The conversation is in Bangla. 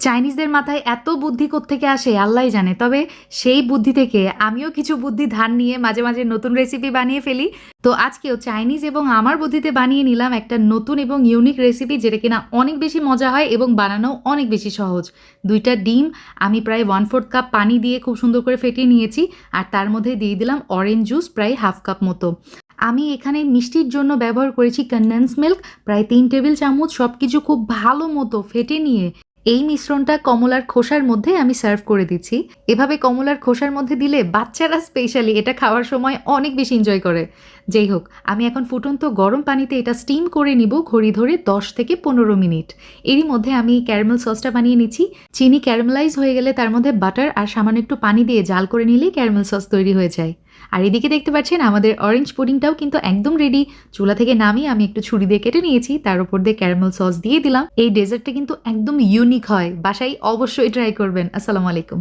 চাইনিজদের মাথায় এত বুদ্ধি থেকে আসে, আল্লাহ জানে। তবে সেই বুদ্ধি থেকে আমিও কিছু বুদ্ধি ধার নিয়ে মাঝে মাঝে নতুন রেসিপি বানিয়ে ফেলি। তো আজকেও চাইনিজ এবং আমার বুদ্ধিতে বানিয়ে নিলাম একটা নতুন এবং ইউনিক রেসিপি যেটা কিনা অনেক বেশি মজা হয় এবং বানানো অনেক বেশি সহজ। দুইটা ডিম, আমি প্রায় ওয়ান ফোর্থ কাপ পানি দিয়ে খুব সুন্দর করে ফেটিয়ে নিয়েছি আর তার মধ্যে দিয়ে দিলাম অরেঞ্জ জুস প্রায় হাফ কাপ মতো। আমি এখানে মিষ্টির জন্য ব্যবহার করেছি কন্ডেন্স মিল্ক প্রায় তিন টেবিল চামচ সব কিছু খুব ভালো মতো ফেটে নিয়ে এই মিশ্রণটা কমলার খোসার মধ্যে আমি সার্ভ করে দিচ্ছি। এভাবে কমলার খোসার মধ্যে দিলে বাচ্চারা স্পেশালি এটা খাওয়ার সময় অনেক বেশি এনজয় করে। যেই হোক, আমি এখন ফুটন্ত গরম পানিতে এটা স্টিম করে নিব ঘড়ি ধরে দশ থেকে পনেরো মিনিট। এরই মধ্যে আমি ক্যারামেল সসটা বানিয়ে নিচ্ছি। চিনি ক্যারামেলাইজ হয়ে গেলে তার মধ্যে বাটার আর সামান্য একটু পানি দিয়ে জাল করে নিলেই ক্যারামেল সস তৈরি হয়ে যায়। আর এদিকে দেখতে পাচ্ছেন, আমাদের অরেঞ্জ পুডিংটাও কিন্তু একদম রেডি চুলা থেকে নামিয়ে আমি একটু ছুরি দিয়ে কেটে নিয়েছি, তার উপর দিয়ে ক্যারামেল সস দিয়ে দিলাম। এই ডেজার্টটা কিন্তু একদম ইউনিক হয়, বাসায় অবশ্যই ট্রাই করবেন। আসসালামু আলাইকুম।